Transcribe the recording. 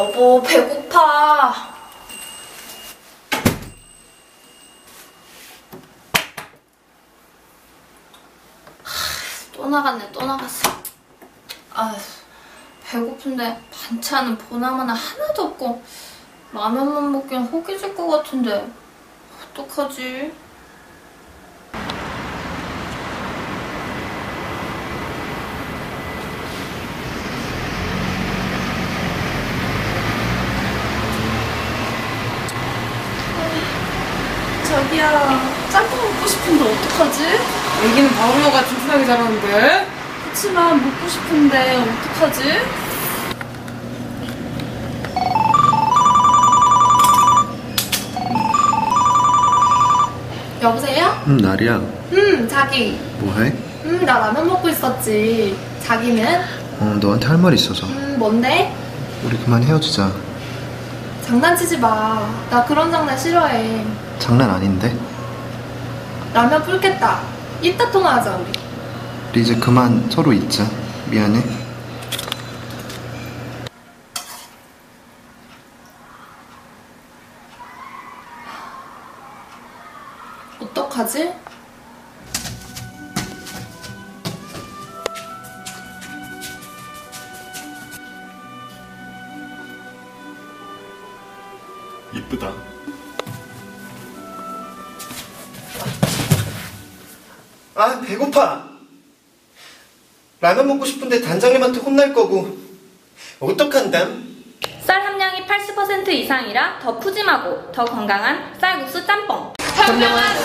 여보, 배고파. 하, 또 나갔네, 또 나갔어. 아, 배고픈데 반찬은 보나마나 하나도 없고 라면만 먹기엔 호기질 것 같은데 어떡하지? 자기야, 짬뽕 먹고 싶은데 어떡하지? 애기는 바울로가 튼튼하게 자라는데 그치만 먹고 싶은데 어떡하지? 여보세요? 응, 나리야. 음, 자기. 뭐해? 음, 나 라면 먹고 있었지. 자기는? 어, 너한테 할 말 있어서. 음, 뭔데? 우리 그만 헤어지자. 장난치지 마. 나 그런 장난 싫어해. 장난 아닌데? 라면 불겠다. 이따 통화하자, 우리. 이제 그만 서로 잊자. 미안해. 어떡하지? 이쁘다. 아 배고파 라면 먹고 싶은데 단장님한테 혼날 거고 어떡한담? 쌀 함량이 80% 이상이라 더 푸짐하고 더 건강한 쌀국수 짬뽕. 현명한